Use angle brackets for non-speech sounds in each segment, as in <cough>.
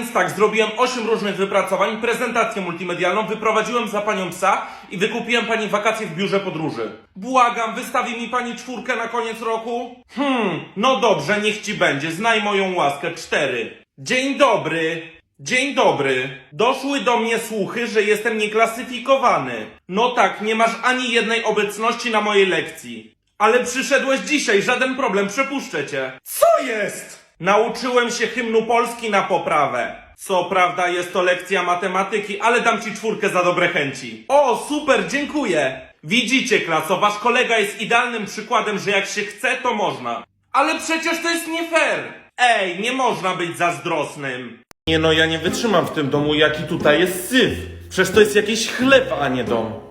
więc tak, zrobiłem 8 różnych wypracowań, prezentację multimedialną, wyprowadziłem za panią psa i wykupiłem pani wakacje w biurze podróży. Błagam, wystawi mi pani czwórkę na koniec roku? Hmm, no dobrze, niech ci będzie, znaj moją łaskę, cztery. Dzień dobry. Dzień dobry. Doszły do mnie słuchy, że jestem nieklasyfikowany. No tak, nie masz ani jednej obecności na mojej lekcji. Ale przyszedłeś dzisiaj, żaden problem, przepuszczę cię. Co jest? Nauczyłem się hymnu Polski na poprawę. Co prawda jest to lekcja matematyki, ale dam ci czwórkę za dobre chęci. O, super, dziękuję. Widzicie, klaso, wasz kolega jest idealnym przykładem, że jak się chce, to można. Ale przecież to jest nie fair. Ej, nie można być zazdrosnym. Nie no, ja nie wytrzymam w tym domu, jaki tutaj jest syf. Przecież to jest jakiś chleb, a nie dom.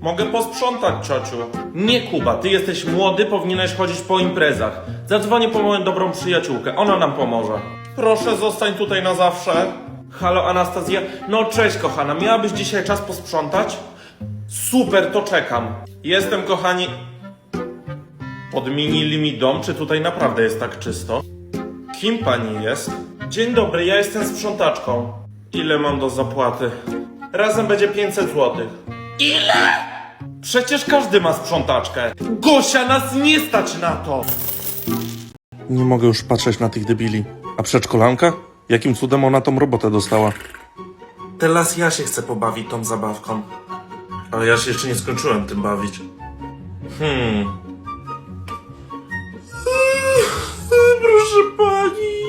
Mogę posprzątać, ciociu. Nie, Kuba, ty jesteś młody, powinieneś chodzić po imprezach. Zadzwonię po moją dobrą przyjaciółkę, ona nam pomoże. Proszę, zostań tutaj na zawsze. Halo, Anastazja. No, cześć, kochana, miałabyś dzisiaj czas posprzątać? Super, to czekam. Jestem, kochani... Podmienili mi dom, czy tutaj naprawdę jest tak czysto? Kim pani jest? Dzień dobry, ja jestem sprzątaczką. Ile mam do zapłaty? Razem będzie 500 złotych. Ile? Przecież każdy ma sprzątaczkę. Gosia, nas nie stać na to! Nie mogę już patrzeć na tych debili. A przedszkolanka? Jakim cudem ona tą robotę dostała? Teraz ja się chcę pobawić tą zabawką. Ale ja się jeszcze nie skończyłem tym bawić. Hmm. <laughs> Proszę pani.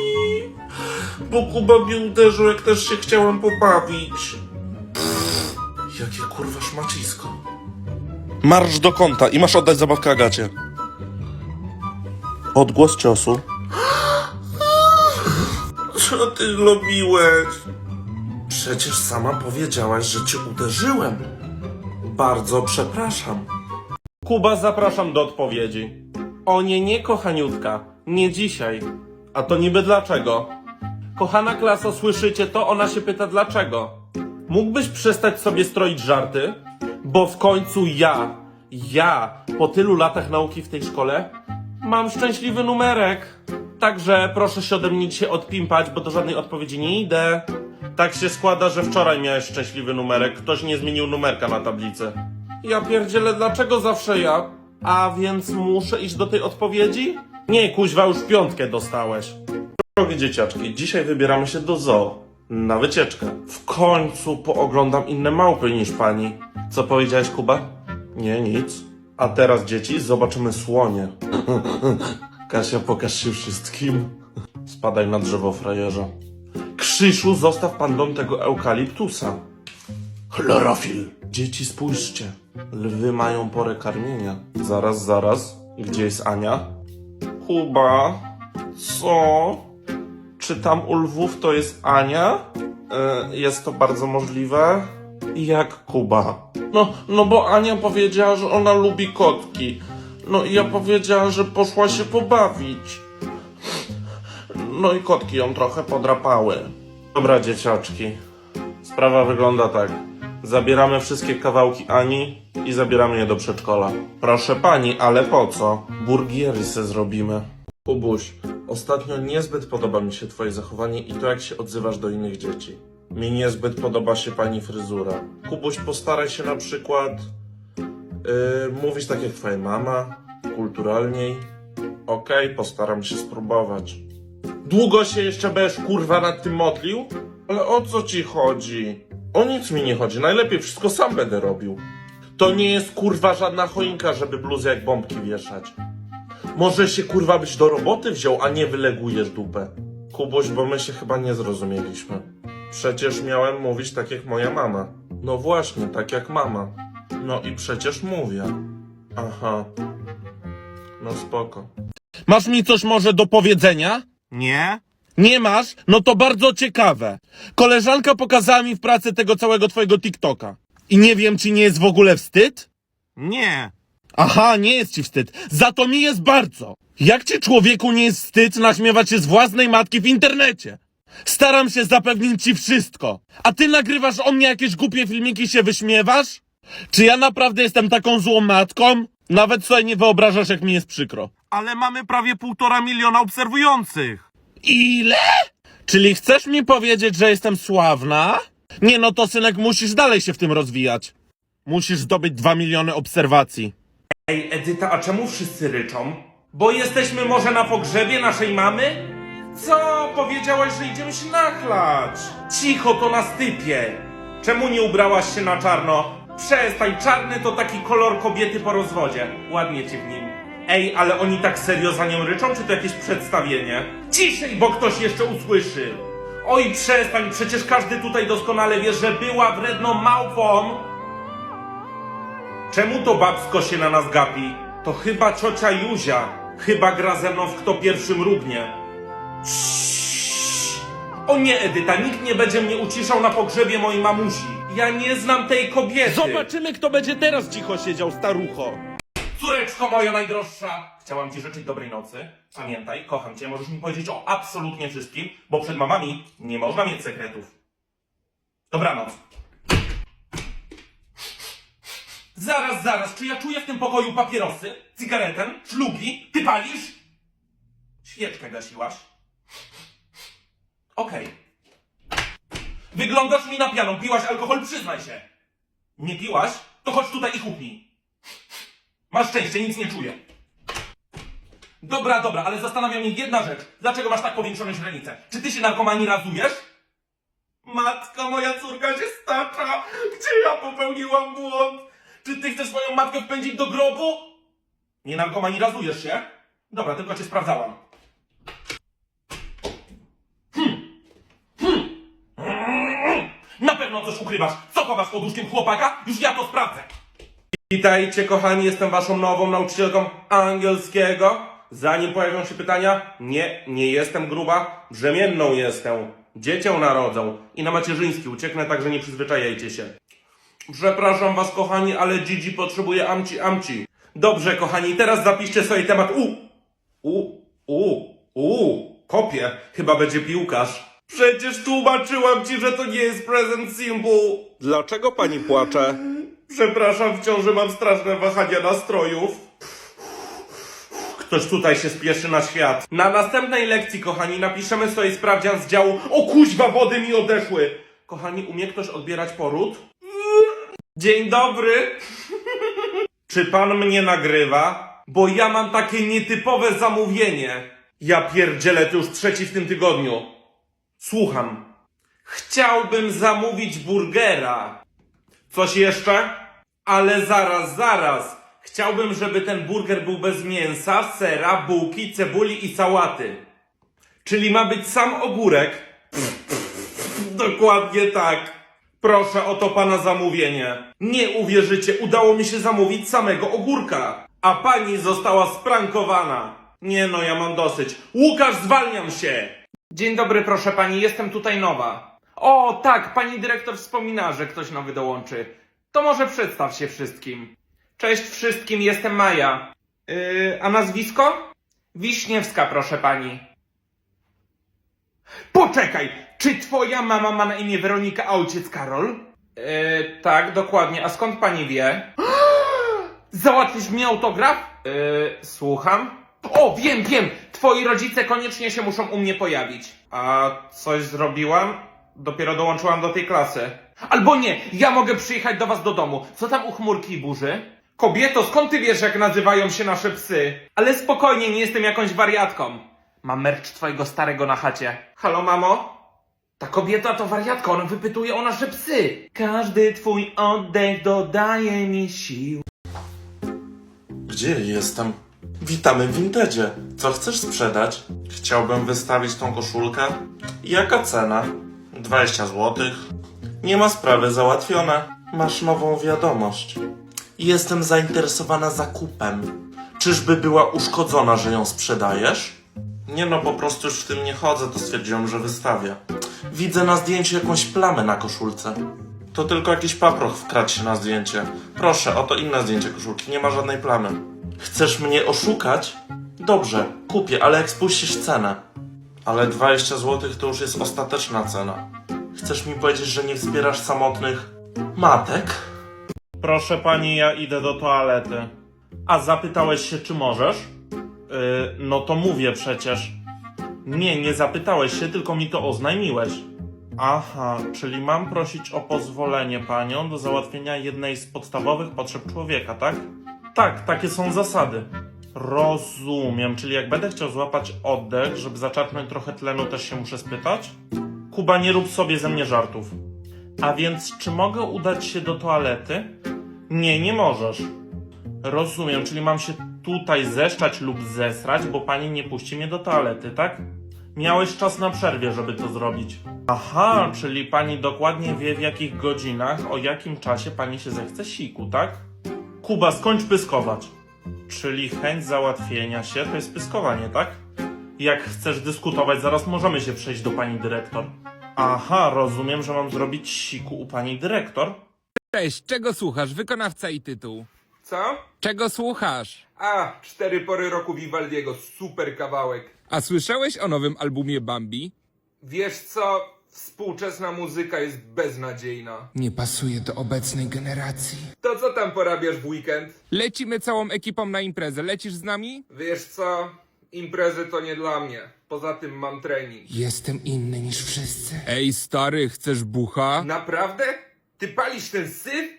Bo Kuba mnie uderzył, jak też się chciałem pobawić. Pff, jakie kurwa szmacisko. Marsz do kąta i masz oddać zabawkę Agacie. Odgłos ciosu. Co ty zrobiłeś? Przecież sama powiedziałaś, że cię uderzyłem. Bardzo przepraszam. Kuba, zapraszam do odpowiedzi. O nie, nie, kochaniutka. Nie dzisiaj. A to niby dlaczego? Kochana klaso, słyszycie to? Ona się pyta dlaczego. Mógłbyś przestać sobie stroić żarty? Bo w końcu ja, ja, po tylu latach nauki w tej szkole, mam szczęśliwy numerek. Także proszę się ode mnie dzisiaj odpimpać, bo do żadnej odpowiedzi nie idę. Tak się składa, że wczoraj miałeś szczęśliwy numerek. Ktoś nie zmienił numerka na tablicy. Ja pierdzielę, dlaczego zawsze ja? A więc muszę iść do tej odpowiedzi? Nie, kuźwa, już piątkę dostałeś. Drogie dzieciaczki, dzisiaj wybieramy się do zoo. Na wycieczkę. W końcu pooglądam inne małpy niż pani. Co powiedziałeś, Kuba? Nie, nic. A teraz, dzieci, zobaczymy słonie. <laughs> Kasia, pokaż się wszystkim. Spadaj na drzewo, frajerze. Krzyszu, zostaw pan dom tego eukaliptusa. Chlorofil. Dzieci, spójrzcie. Lwy mają porę karmienia. Zaraz, zaraz. Gdzie jest Ania? Kuba. Co? Czy tam u lwów to jest Ania? E, jest to bardzo możliwe. Jak Kuba? No, no bo Ania powiedziała, że ona lubi kotki. No i ja powiedziała, że poszła się pobawić. No i kotki ją trochę podrapały. Dobra, dzieciaczki. Sprawa wygląda tak. Zabieramy wszystkie kawałki Ani i zabieramy je do przedszkola. Proszę pani, ale po co? Burgiery se zrobimy. Kubuś, ostatnio niezbyt podoba mi się twoje zachowanie i to jak się odzywasz do innych dzieci. Mi niezbyt podoba się pani fryzura. Kubuś, postaraj się na przykład yy, mówić tak jak twoja mama, kulturalniej. Okej, postaram się spróbować. Długo się jeszcze będziesz kurwa nad tym modlił? Ale o co ci chodzi? O nic mi nie chodzi, najlepiej wszystko sam będę robił. To nie jest kurwa żadna choinka, żeby bluzy jak bombki wieszać. Może się kurwa byś do roboty wziął, a nie wylegujesz dupę. Kubuś, bo my się chyba nie zrozumieliśmy. Przecież miałem mówić tak jak moja mama. No właśnie, tak jak mama. No i przecież mówię. Aha. No spoko. Masz mi coś może do powiedzenia? Nie? Nie masz? No to bardzo ciekawe. Koleżanka pokazała mi w pracy tego całego twojego TikToka. I nie wiem, czy nie jest w ogóle wstyd? Nie. Aha, nie jest ci wstyd. Za to mi jest bardzo. Jak ci człowieku nie jest wstyd naśmiewać się z własnej matki w internecie? Staram się zapewnić ci wszystko. A ty nagrywasz o mnie jakieś głupie filmiki i się wyśmiewasz? Czy ja naprawdę jestem taką złą matką? Nawet sobie nie wyobrażasz, jak mi jest przykro. Ale mamy prawie półtora miliona obserwujących. Ile? Czyli chcesz mi powiedzieć, że jestem sławna? Nie, no to synek, musisz dalej się w tym rozwijać. Musisz zdobyć 2 miliony obserwacji. Ej, Edyta, a czemu wszyscy ryczą? Bo jesteśmy może na pogrzebie naszej mamy? Co? Powiedziałaś, że idziemy się nachlać. Cicho, to na stypie. Czemu nie ubrałaś się na czarno? Przestań, czarny to taki kolor kobiety po rozwodzie. Ładnie ci w nim. Ej, ale oni tak serio za nią ryczą, czy to jakieś przedstawienie? Ciszej, bo ktoś jeszcze usłyszy. Oj, przestań, przecież każdy tutaj doskonale wie, że była wredną małpą. Czemu to babsko się na nas gapi? To chyba ciocia Juzia. Chyba gra ze mną w kto pierwszy mrugnie. Ciii. O nie, Edyta, nikt nie będzie mnie uciszał na pogrzebie mojej mamusi. Ja nie znam tej kobiety. Zobaczymy, kto będzie teraz cicho siedział, starucho. Córeczko moja najdroższa, chciałam ci życzyć dobrej nocy. Pamiętaj, kocham cię, możesz mi powiedzieć o absolutnie wszystkim, bo przed mamami nie można mieć sekretów. Dobranoc. Zaraz, zaraz, czy ja czuję w tym pokoju papierosy, cygaretę, szlugi? Ty palisz? Świeczkę gasiłaś? Okej. Wyglądasz mi na pianą, piłaś alkohol, przyznaj się. Nie piłaś? To chodź tutaj i chupnij. Masz szczęście, nic nie czuję. Dobra, dobra, ale zastanawia mnie jedna rzecz. Dlaczego masz tak powiększone źrenice? Czy ty się narkomanii razujesz? Matka, moja córka się stacza. Gdzie ja popełniłam błąd? Czy ty chcesz swoją matkę wpędzić do grobu? Nie narkomanii razujesz się? Dobra, tylko cię sprawdzałam. Na pewno coś ukrywasz. Co chowasz pod łóżkiem chłopaka? Już ja to sprawdzę. Witajcie kochani, jestem waszą nową nauczycielką angielskiego. Zanim pojawią się pytania, nie, nie jestem gruba, brzemienną jestem. Dziecię narodzą i na macierzyński ucieknę, także nie przyzwyczajajcie się. Przepraszam was kochani, ale Gigi potrzebuje amci amci. Dobrze kochani, teraz zapiszcie sobie temat U. U, U, U, kopie, chyba będzie piłkarz. Przecież tłumaczyłam ci, że to nie jest present simple. Dlaczego pani płacze? Przepraszam, w ciąży mam straszne wahania nastrojów. Ktoś tutaj się spieszy na świat. Na następnej lekcji, kochani, napiszemy sobie sprawdzian z działu O kuźwa, wody mi odeszły! Kochani, umie ktoś odbierać poród? Dzień dobry! Czy pan mnie nagrywa? Bo ja mam takie nietypowe zamówienie. Ja pierdzielę, to już trzeci w tym tygodniu. Słucham. Chciałbym zamówić burgera. Coś jeszcze? Ale zaraz, zaraz. Chciałbym, żeby ten burger był bez mięsa, sera, bułki, cebuli i sałaty. Czyli ma być sam ogórek. Dokładnie tak. Proszę, oto pana zamówienie. Nie uwierzycie, udało mi się zamówić samego ogórka. A pani została sprankowana. Nie no, ja mam dosyć. Łukasz, zwalniam się! Dzień dobry, proszę pani, jestem tutaj nowa. O, tak, pani dyrektor wspomina, że ktoś nowy dołączy. To może przedstaw się wszystkim. Cześć wszystkim, jestem Maja. Yy, a nazwisko? Wiśniewska, proszę pani. Poczekaj, czy twoja mama ma na imię Weronika, a ojciec Karol? Yy, tak, dokładnie. A skąd pani wie? <gasps> Załatwisz mi autograf? Yy, słucham. O, wiem, wiem! Twoi rodzice koniecznie się muszą u mnie pojawić. A coś zrobiłam? Dopiero dołączyłam do tej klasy. Albo nie, ja mogę przyjechać do was do domu. Co tam u chmurki i burzy? Kobieto, skąd ty wiesz, jak nazywają się nasze psy? Ale spokojnie, nie jestem jakąś wariatką. Mam merch twojego starego na chacie. Halo, mamo? Ta kobieta to wariatka, ona wypytuje o nasze psy. Każdy twój oddech dodaje mi sił. Gdzie jestem? Witamy w Vintedzie. Co chcesz sprzedać? Chciałbym wystawić tą koszulkę. Jaka cena? 20 zł. Nie ma sprawy załatwione. Masz nową wiadomość. Jestem zainteresowana zakupem. Czyżby była uszkodzona, że ją sprzedajesz? Nie no, po prostu już w tym nie chodzę, to stwierdziłem, że wystawię. Widzę na zdjęciu jakąś plamę na koszulce. To tylko jakiś paproch wkradł się na zdjęcie. Proszę, oto inne zdjęcie koszulki, nie ma żadnej plamy. Chcesz mnie oszukać? Dobrze, kupię, ale jak spuścisz cenę. Ale 20 zł to już jest ostateczna cena. Chcesz mi powiedzieć, że nie wspierasz samotnych matek? Proszę pani, ja idę do toalety. A zapytałeś się, czy możesz? Yy, no to mówię przecież. Nie, nie zapytałeś się, tylko mi to oznajmiłeś. Aha, czyli mam prosić o pozwolenie panią do załatwienia jednej z podstawowych potrzeb człowieka, tak? Tak, takie są zasady. Rozumiem, czyli jak będę chciał złapać oddech, żeby zaczerpnąć trochę tlenu, też się muszę spytać? Kuba, nie rób sobie ze mnie żartów. A więc, czy mogę udać się do toalety? Nie, nie możesz. Rozumiem, czyli mam się tutaj zeszczać lub zesrać, bo pani nie puści mnie do toalety, tak? Miałeś czas na przerwie, żeby to zrobić. Aha, czyli pani dokładnie wie w jakich godzinach, o jakim czasie pani się zechce siku, tak? Kuba, skończ pyskować. Czyli chęć załatwienia się to jest pyskowanie, tak? Jak chcesz dyskutować, zaraz możemy się przejść do pani dyrektor. Aha, rozumiem, że mam zrobić siku u pani dyrektor. Cześć, czego słuchasz? Wykonawca i tytuł. Co? Czego słuchasz? A, cztery pory roku Vivaldiego, super kawałek. A słyszałeś o nowym albumie Bambi? Wiesz co? Współczesna muzyka jest beznadziejna. Nie pasuje do obecnej generacji. To co tam porabiasz w weekend? Lecimy całą ekipą na imprezę. Lecisz z nami? Wiesz co? Imprezy to nie dla mnie. Poza tym mam trening. Jestem inny niż wszyscy. Ej, stary, chcesz bucha? Naprawdę? Ty palisz ten syf?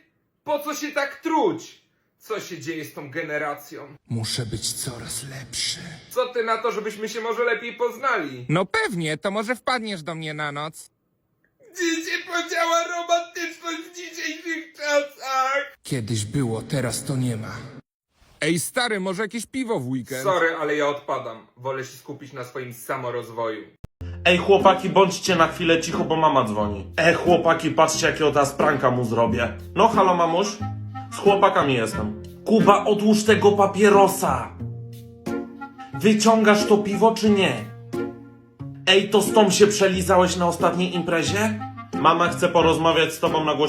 Po co się tak truć? Co się dzieje z tą generacją? Muszę być coraz lepszy. Co ty na to, żebyśmy się może lepiej poznali? No pewnie, to może wpadniesz do mnie na noc. Gdzie się podziała romantyczność w dzisiejszych czasach? Kiedyś było, teraz to nie ma. Ej, stary, może jakieś piwo w weekend? Sorry, ale ja odpadam. Wolę się skupić na swoim samorozwoju. Ej, chłopaki, bądźcie na chwilę cicho, bo mama dzwoni. Ej, chłopaki, patrzcie, jakiego teraz pranka mu zrobię. No, halo, mamuś? Z chłopakami jestem. Kuba, odłóż tego papierosa! Wyciągasz to piwo, czy nie? Ej, to z tą się przelizałeś na ostatniej imprezie? Mama chce porozmawiać z tobą na głośno.